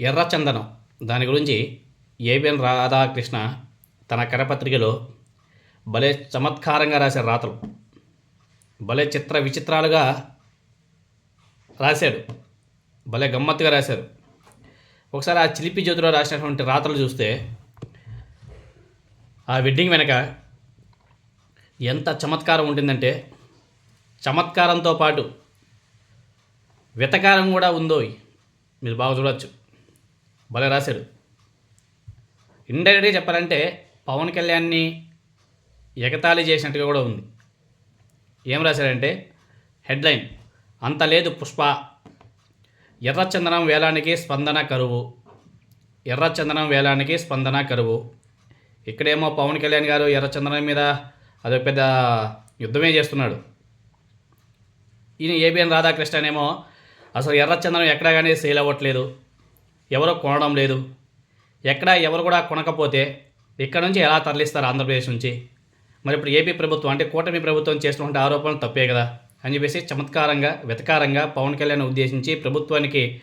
ఎర్రచందనం దాని గురించి ఏబిఎన్ రాధాకృష్ణ తన కరపత్రికలో భలే చమత్కారంగా రాశారు రాతలు. భలే చిత్ర విచిత్రాలుగా రాశాడు. భలే గమ్మత్తుగా రాశారు. ఒకసారి ఆ చిలిపి జ్యోతిలో రాసినటువంటి రాతలు చూస్తే ఆ వెడ్డింగ్ వెనక ఎంత చమత్కారం ఉంటుందంటే చమత్కారంతో పాటు వెతకారం కూడా ఉందో మీరు బాగా చూడవచ్చు భలే రాశాడు ఇండైరెక్ట్గా చెప్పాలంటే పవన్ కళ్యాణ్ని ఎగతాళి చేసినట్టుగా కూడా ఉంది. ఏం రాశాడంటే హెడ్లైన్ అంత లేదు పుష్ప ఎర్రచందనం వేలానికి స్పందన కరువు ఎర్రచందనం వేలానికి స్పందన కరువు. ఇక్కడేమో పవన్ కళ్యాణ్ గారు ఎర్రచందనం మీద అదొక పెద్ద యుద్ధమే చేస్తున్నాడు. ఈయన ఏబిఎన్ రాధాకృష్ణనేమో అసలు ఎర్రచందనం ఎక్కడా కానీ సేల్ అవ్వట్లేదు. ఎవరో కొనడం లేదు. ఎక్కడ ఎవరు కూడా కొనకపోతే ఇక్కడ నుంచి ఎలా తరలిస్తారు ఆంధ్రప్రదేశ్ నుంచి? మరి ఇప్పుడు ఏపీ ప్రభుత్వం అంటే కూటమి ప్రభుత్వం చేసినటువంటి ఆరోపణలు తప్పే కదా? అని చెప్పేసి చమత్కారంగా వెతకారంగా పవన్ కళ్యాణ్ ఉద్దేశించి ప్రభుత్వానికి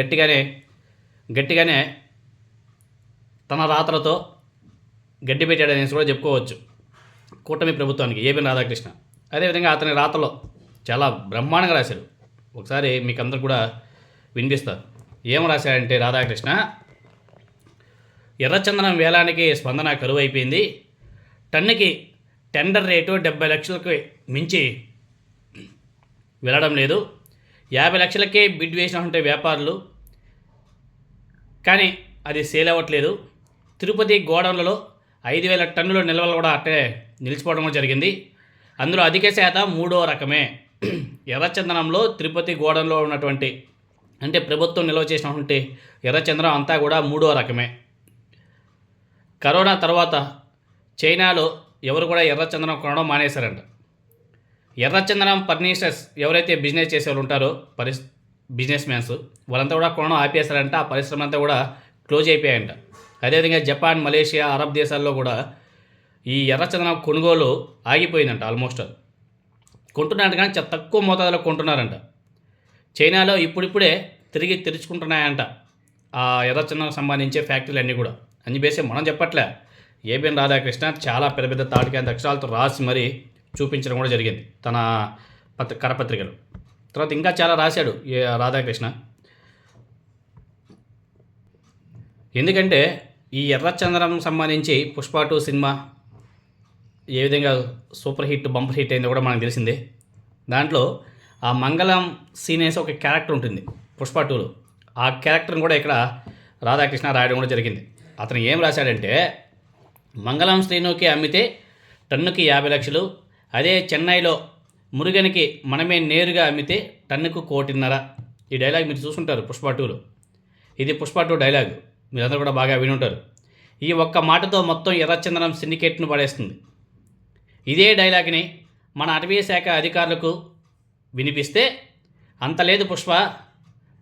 గట్టిగానే గట్టిగానే తన రాతలతో గడ్డి పెట్టాడనేసి కూడా చెప్పుకోవచ్చు కూటమి ప్రభుత్వానికి ఏబిఎన్ రాధాకృష్ణ. అదేవిధంగా అతని రాతలో చాలా బ్రహ్మాండంగా రాశాడు ఒకసారి మీకు అందరు కూడా వినిపిస్తారు ఏం రాశాడంటే రాధాకృష్ణ? ఎర్రచందనం వేలానికి స్పందన కరువైపోయింది. టన్నుకి టెండర్ రేటు డెబ్బై లక్షలకు మించి వెళ్ళడం లేదు. యాభై లక్షలకే బిడ్ వేసినటువంటి వ్యాపారులు. కానీ అది సేల్ అవ్వట్లేదు. తిరుపతి గోడౌన్లలో ఐదు వేల టన్నుల నిల్వలు కూడా అట్టే నిలిచిపోవడం కూడా జరిగింది. అందులో అధిక శాతం మూడో రకమే. ఎర్రచందనంలో తిరుపతి గోడౌన్లో ఉన్నటువంటి అంటే ప్రభుత్వం నిల్వ చేసినటువంటి ఎర్రచందనం అంతా కూడా మూడో రకమే. కరోనా తర్వాత చైనాలో ఎవరు కూడా ఎర్రచందనం కొనడం మానేశారంట. ఎర్రచందనం ఫర్నిచర్స్ ఎవరైతే బిజినెస్ చేసేవాళ్ళు ఉంటారో పరిస్ బిజినెస్ మ్యాన్స్ వాళ్ళంతా కూడా కొనడం ఆపేశారంట. ఆ పరిశ్రమ అంతా కూడా క్లోజ్ అయిపోయాయంట. అదేవిధంగా జపాన్ మలేషియా అరబ్ దేశాల్లో కూడా ఈ ఎర్రచందనం కొనుగోలు ఆగిపోయిందంట ఆల్మోస్ట్. కొంటున్నారంట కానీ తక్కువ మోతాదులో కొంటున్నారంట. చైనాలో ఇప్పుడిప్పుడే తిరిగి తెరుచుకుంటున్నాయంట. ఆ ఎర్రచందనం సంబంధించే ఫ్యాక్టరీలు అన్నీ కూడా. అని చెప్పేసి మనం చెప్పట్లే. ఏబిఎన్ రాధాకృష్ణ చాలా పెద్ద పెద్ద తాటికాంత అక్షరాలతో రాసి మరీ చూపించడం కూడా జరిగింది తన పత్ర కరపత్రికలు. తర్వాత ఇంకా చాలా రాశాడు ఏ రాధాకృష్ణ. ఎందుకంటే ఈ ఎర్రచంద్రం సంబంధించి పుష్ప టూ సినిమా ఏ విధంగా సూపర్ హిట్ బంపర్ హిట్ అయిందో కూడా మనకు తెలిసిందే. దాంట్లో ఆ మంగళం సీన్ వేసి ఒక క్యారెక్టర్ ఉంటుంది. పుష్ప టూలో ఆ క్యారెక్టర్ని కూడా ఇక్కడ రాధాకృష్ణ రాయడం కూడా జరిగింది. అతను ఏం రాశాడంటే మంగళం శ్రీనుకి అమ్మితే టన్నుకి యాభై లక్షలు అదే చెన్నైలో మురుగనికి మనమే నేరుగా అమ్మితే టన్నుకు కోటిన్నర. ఈ డైలాగ్ మీరు చూసుంటారు పుష్ప టూలో ఇది పుష్ప టూ డైలాగ్. మీరందరూ కూడా బాగా విని ఉంటారు. ఈ ఒక్క మాటతో మొత్తం ఎర్రచందనం సిండికేట్ను పడేస్తుంది. ఇదే డైలాగ్ని మన అటవీ శాఖ అధికారులకు వినిపిస్తే అంత లేదు పుష్ప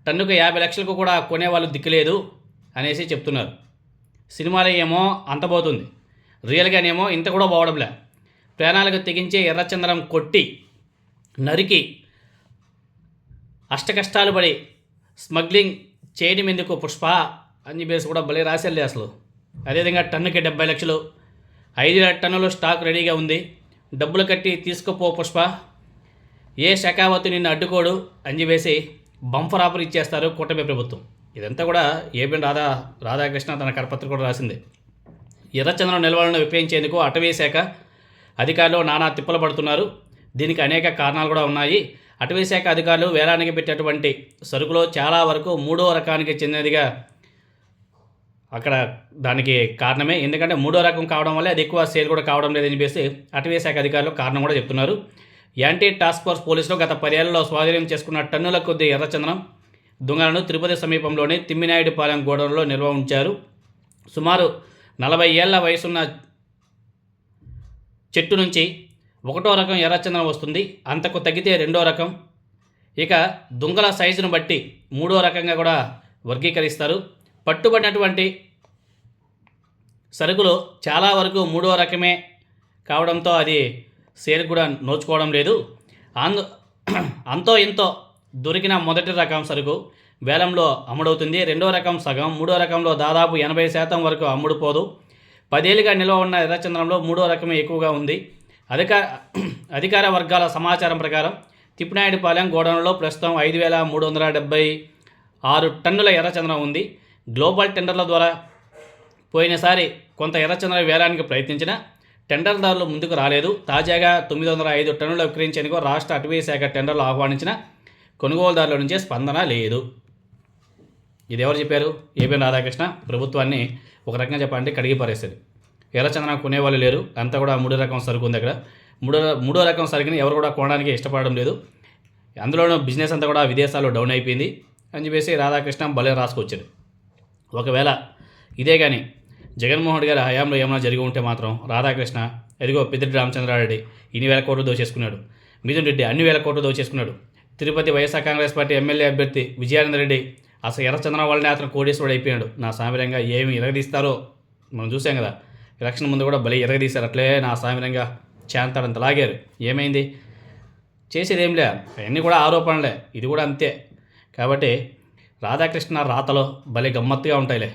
టన్నుకు యాభై లక్షలకు కూడా కొనేవాళ్ళు దిక్కులేదు అనేసి చెప్తున్నారు. సినిమాలో ఏమో అంత పోతుంది రియల్గానేమో ఇంత కూడా పోవడంలే ప్రాణాలకు తెగించే ఎర్రచందనం కొట్టి నరికి అష్టకష్టాలు పడి స్మగ్లింగ్ చేయడం ఎందుకు పుష్ప అని చెప్పేసి కూడా భలే రాసేళ్ళే అసలు. అదేవిధంగా టన్నుకి డెబ్బై లక్షలు ఐదు వేల టన్నులు స్టాక్ రెడీగా ఉంది. డబ్బులు కట్టి తీసుకుపో పుష్ప. ఏ శకావతి నిన్ను అడ్డుకోడు అని చెప్పేసి బంఫర్ ఆఫర్ ఇచ్చేస్తారు కూటమి ప్రభుత్వం. ఇదంతా కూడా ఏబిఎన్ రాధా రాధాకృష్ణ తన కరపత్ర కూడా రాసింది. ఎర్రచంద్రం నిల్వలను విపేయించేందుకు అటవీ శాఖ అధికారులు నానా తిప్పలు పడుతున్నారు. దీనికి అనేక కారణాలు కూడా ఉన్నాయి. అటవీ శాఖ అధికారులు వేలానికి పెట్టేటువంటి సరుకులో చాలా వరకు మూడో రకానికి చెందినదిగా అక్కడ దానికి కారణమే. ఎందుకంటే మూడో రకం కావడం వల్ల అది ఎక్కువ సేల్ కూడా కావడం లేదని చెప్పేసి అటవీ శాఖ అధికారులు కారణం కూడా చెప్తున్నారు. యాంటీ టాస్క్ ఫోర్స్ పోలీసులు గత పదేళ్ళలో స్వాధీనం చేసుకున్న టన్నుల కొద్ది ఎర్రచందనం దొంగలను తిరుపతి సమీపంలోని తిమ్మినాయుడిపాలెం గోడౌన్లో నిల్వ ఉంచారు. సుమారు నలభై ఏళ్ళ వయసున్న చెట్టు నుంచి ఒకటో రకం ఎర్రచందనం వస్తుంది. అంతకు తగ్గితే రెండో రకం. ఇక దుంగల సైజును బట్టి మూడో రకంగా కూడా వర్గీకరిస్తారు. పట్టుబడినటువంటి సరుకులు చాలా వరకు మూడో రకమే కావడంతో అది సేల్ కూడా నోచుకోవడం లేదు. అందు అంతో ఇంతో దొరికిన మొదటి రకం సరుకు వేలంలో అమ్ముడవుతుంది. రెండో రకం సగం మూడో రకంలో దాదాపు ఎనభై శాతం వరకు అమ్ముడుపోదు. పదేళ్ళుగా నిల్వ ఉన్న ఎర్రచంద్రంలో మూడో రకమే ఎక్కువగా ఉంది. అధికార అధికార వర్గాల సమాచారం ప్రకారం తిప్పినాయుడుపాలెం గోడౌన్లో ప్రస్తుతం ఐదు వేల మూడు వందల డెబ్బై ఆరు టన్నుల ఎర్రచంద్రం ఉంది. గ్లోబల్ టెండర్ల ద్వారా పోయినసారి కొంత ఎర్రచంద్రం వేలానికి ప్రయత్నించిన టెండర్దారులు ముందుకు రాలేదు. తాజాగా తొమ్మిది వందల ఐదు టన్నులు విక్రయించేందుకు రాష్ట్ర అటవీ శాఖ టెండర్లు ఆహ్వానించిన కొనుగోలుదారుల నుంచే స్పందన లేదు. ఇది ఎవరు చెప్పారు? ఏపీ రాధాకృష్ణ ప్రభుత్వాన్ని ఒక రకంగా చెప్పాలంటే కడిగి పారేస్తుంది ఎర్రచందనం కొనేవాళ్ళు లేరు. అంతా కూడా మూడో రకం సరుకు ఉంది అక్కడ. మూడో మూడో రకం సరుకుని ఎవరు కూడా కొనడానికి ఇష్టపడడం లేదు. అందులోనూ బిజినెస్ అంతా కూడా విదేశాల్లో డౌన్ అయిపోయింది అని చెప్పేసి రాధాకృష్ణ భలే రాసుకొచ్చారు ఒకవేళ ఇదే కానీ జగన్మోహన్ గారి హయాంలో ఏమైనా జరిగి ఉంటే మాత్రం రాధాకృష్ణ ఎదిగో పెద్దిరెడ్డి రామచంద్రారెడ్డి ఇన్ని వేల కోట్లు దోచేసుకున్నాడు. మిథున్ రెడ్డి అన్ని వేల కోట్లు దోచేసుకున్నాడు. తిరుపతి వైఎస్ఆర్ కాంగ్రెస్ పార్టీ ఎమ్మెల్యే అభ్యర్థి విజయానందరెడ్డి అసలు ఎర్రచంద్రం వల్లనే అతను కోటేశ్వరుడు అయిపోయాడు. నా సామిరంగా ఏమి ఎరగదీస్తారో మనం చూసాం కదా. ఎలక్షన్ ముందు కూడా భలే ఎరగదీశారు. అట్లే నా సామిరంగా చేంతాడంత లాగారు. ఏమైంది? చేసేది ఏం లే అవన్నీ కూడా ఆరోపణలే. ఇది కూడా అంతే. కాబట్టి రాధాకృష్ణ రాతలో భలే గమ్మత్తుగా ఉంటాయిలే.